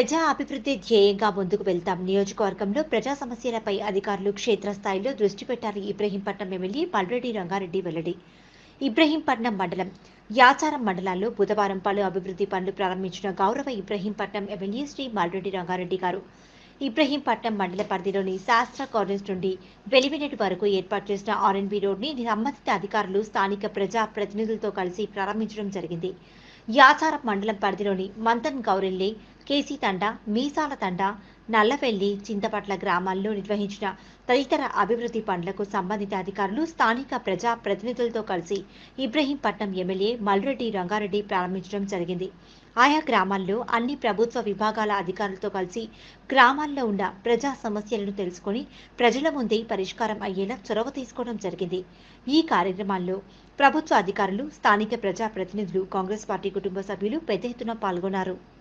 ప్రజా అభివృద్ధి ధ్యేయంగా ముందుకు వెళ్తాం. నియోజకవర్గంలో ప్రజా సమస్యలపై అధికారులు క్షేత్రస్థాయిలో దృష్టి పెట్టాలి ఇబ్రహీంపట్నం ఎమ్మెల్యే పల్రెడ్డి రంగారెడ్డి వెల్లడి. ఇబ్రహీంపట్నం మండలం యాచారం మండలాల్లో బుధవారం పలు అభివృద్ధి పనులు ప్రారంభించిన గౌరవ ఇబ్రహీంపట్నం ఎమ్మెల్యే శ్రీ మల్రెడ్డి రంగారెడ్డి గారు. ఇబ్రహీంపట్నం మండల పరిధిలోని శాస్త్ర కాలేజ్ నుండి వెలివినటి వరకు ఏర్పాటు చేసిన ఆర్ఎన్బి రోడ్ని సంబంధిత అధికారులు స్థానిక ప్రజా ప్రతినిధులతో కలిసి ప్రారంభించడం జరిగింది. యాచారం మండలం పరిధిలోని మంతన్ గౌరెల్లి కేసీ తండా మీసాల తండా నల్లవెల్లి చింతపట్ల గ్రామాల్లో నిర్వహించిన తదితర అభివృద్ధి పనులకు సంబంధిత అధికారులు స్థానిక ప్రజా ప్రతినిధులతో కలిసి ఇబ్రహీంపట్నం ఎమ్మెల్యే మల్రెడ్డి రంగారెడ్డి ప్రారంభించడం జరిగింది. ఆయా గ్రామాల్లో అన్ని ప్రభుత్వ విభాగాల అధికారులతో కలిసి గ్రామాల్లో ఉన్న ప్రజా సమస్యలను తెలుసుకొని ప్రజల ముందే పరిష్కారం అయ్యేలా చొరవ తీసుకోవడం జరిగింది. ఈ కార్యక్రమాల్లో ప్రభుత్వ అధికారులు స్థానిక ప్రజా ప్రతినిధులు కాంగ్రెస్ పార్టీ కుటుంబ సభ్యులు పెద్ద ఎత్తున పాల్గొన్నారు